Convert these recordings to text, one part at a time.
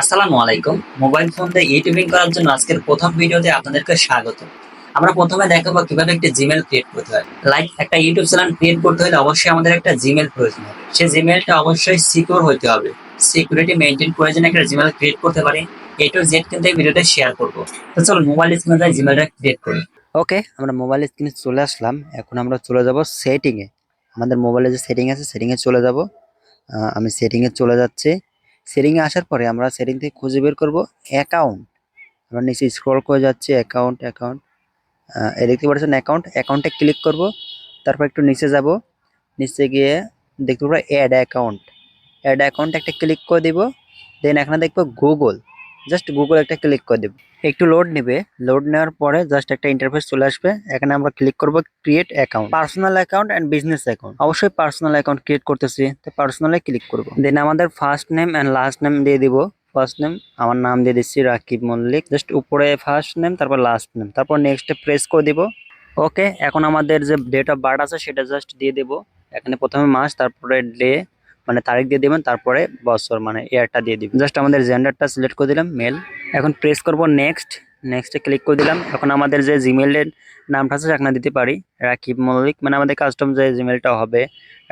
আসসালামু আলাইকুম। Mobile phone দিয়ে ইউটিউবিং করার জন্য আজকের প্রথম ভিডিওতে আপনাদেরকে স্বাগত। আমরা প্রথমে দেখাবো কীভাবে একটা জিমেল ক্রিয়েট করতে হয়। লাইক একটা ইউটিউব চ্যানেল ক্রিয়েট করতে হলে অবশ্যই আমাদের একটা জিমেল প্রয়োজন হবে। সেই জিমেলটা অবশ্যই সিকিউর হতে হবে। সিকিউরিটি মেনটেন করে যেন একটা জিমেল ক্রিয়েট করতে পারি। এ টু জেড কিন্তু এই ভিডিওতে শেয়ার করব। তো চলো মোবাইল স্ক্রিনে যাই জিমেলটা ক্রিয়েট করি। ওকে আমরা মোবাইল স্ক্রিনে চলে আসলাম। এখন আমরা চলে যাব সেটিংয়ে আমাদের মোবাইলে যে সেটিং আছে সেটিংয়ে চলে যাব। আমি সেটিংয়ে চলে যাচ্ছি। সেটিংয়ে আসার পরে আমরা সেটিং থেকে খুঁজে বের করব অ্যাকাউন্ট আমরা নিচে স্ক্রল করে যাচ্ছি অ্যাকাউন্ট অ্যাকাউন্ট এ দেখতে পাচ্ছেন অ্যাকাউন্ট অ্যাকাউন্টে ক্লিক করব, তারপর একটু নিচে যাব। নিচে গিয়ে দেখতে পাবো অ্যাড অ্যাকাউন্ট অ্যাড অ্যাকাউন্ট একটা ক্লিক করে দেব। দেন এখানে দেখব গুগল জাস্ট গুগল একটা ক্লিক করে দেব। একটু লোড নেবে। লোড নেওয়ার পরে জাস্ট একটা ইন্টারফেস চলে আসবে। এখানে আমরা ক্লিক করব create account personal account and business account অবশ্যই পার্সোনাল অ্যাকাউন্ট ক্রিয়েট করতেছি। তো পার্সোনালে ক্লিক করব। দেন আমাদের first name and last name দিয়ে দিব। ফার্স্ট নেম আমার নাম দিয়ে দিচ্ছি রাকিব মল্লিক। জাস্ট উপরে ফার্স্ট নেম তারপর লাস্ট নেম তারপর নেক্সটে প্রেস করে দিব। ওকে এখন আমাদের যে ডেট অফ বার্থ আছে, সেটা জাস্ট দিয়ে দেব। এখানে প্রথমে মাস, তারপরে ডে মানে তারিখ দিয়ে দেবেন, তারপরে বছর মানে ইয়ারটা দিয়ে দিবেন। জাস্ট আমাদের জেন্ডারটা সিলেক্ট করে দিলাম মেল এখন প্রেস করব নেক্সট নেক্সটে ক্লিক করে দিলাম। এখন আমাদের যে জিমেলের নামটা আছে সেখানে দিতে পারি। রাকিব মল্লিক মানে আমাদের কাস্টম যে জিমেলটা হবে,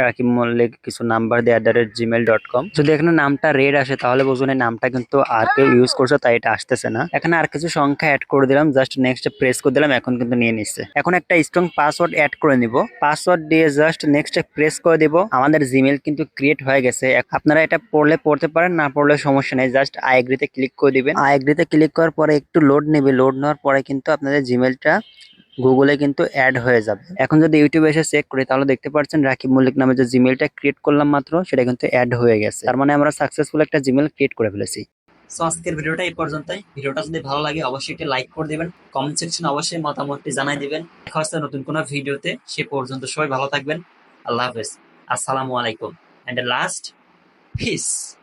রাকিব মল্লিক কিছু নাম্বার দিয়ে at the rate Gmail dot com যদি এখানে নামটা রেড আসে, তাহলে বুঝুন এই নামটা কিন্তু আর কেউ ইউজ করছে, তাই এটা আসতেছে না। এখানে আর কিছু সংখ্যা অ্যাড করে দিলাম জাস্ট নেক্সট প্রেস করে দিলাম, এখন কিন্তু নিয়ে নিচ্ছে। এখন একটা স্ট্রং পাসওয়ার্ড অ্যাড করে নিব। পাসওয়ার্ড দিয়ে জাস্ট নেক্সট প্রেস করে দিব। আমাদের জিমেল কিন্তু ক্রিয়েট হয়ে গেছে। আপনারা এটা পড়লে পড়তে পারেন, না পড়লে সমস্যা নেই। জাস্ট আই এগ্রিতে ক্লিক করে দিবেন। আই এগ্রিতে ক্লিক করার পরে একটু লোড নেবে। লোড নেওয়ার পরে কিন্তু আপনাদের জিমেলটা গুগলে কিন্তু অ্যাড হয়ে যাবে। এখন যদি ইউটিউবে এসে চেক করি, তাহলে দেখতে পাচ্ছেন রাকিব মল্লিক নামে যে জিমেলটা ক্রিয়েট করলাম মাত্র, সেটা কিন্তু অ্যাড হয়ে গেছে। তার মানে আমরা সাকসেসফুল একটা জিমেল ক্রিয়েট করে ফেলেছি। সো আজকের ভিডিওটা এই পর্যন্তই। ভিডিওটা যদি ভালো লাগে, অবশ্যই একটি লাইক করে দিবেন। কমেন্ট সেকশনে অবশ্যই মতামতটি জানাই দিবেন। দেখা হচ্ছে নতুন কোনো ভিডিওতে। সে পর্যন্ত সবাই ভালো থাকবেন। আল্লাহ হাফেজ। আসসালামু আলাইকুম। And last piece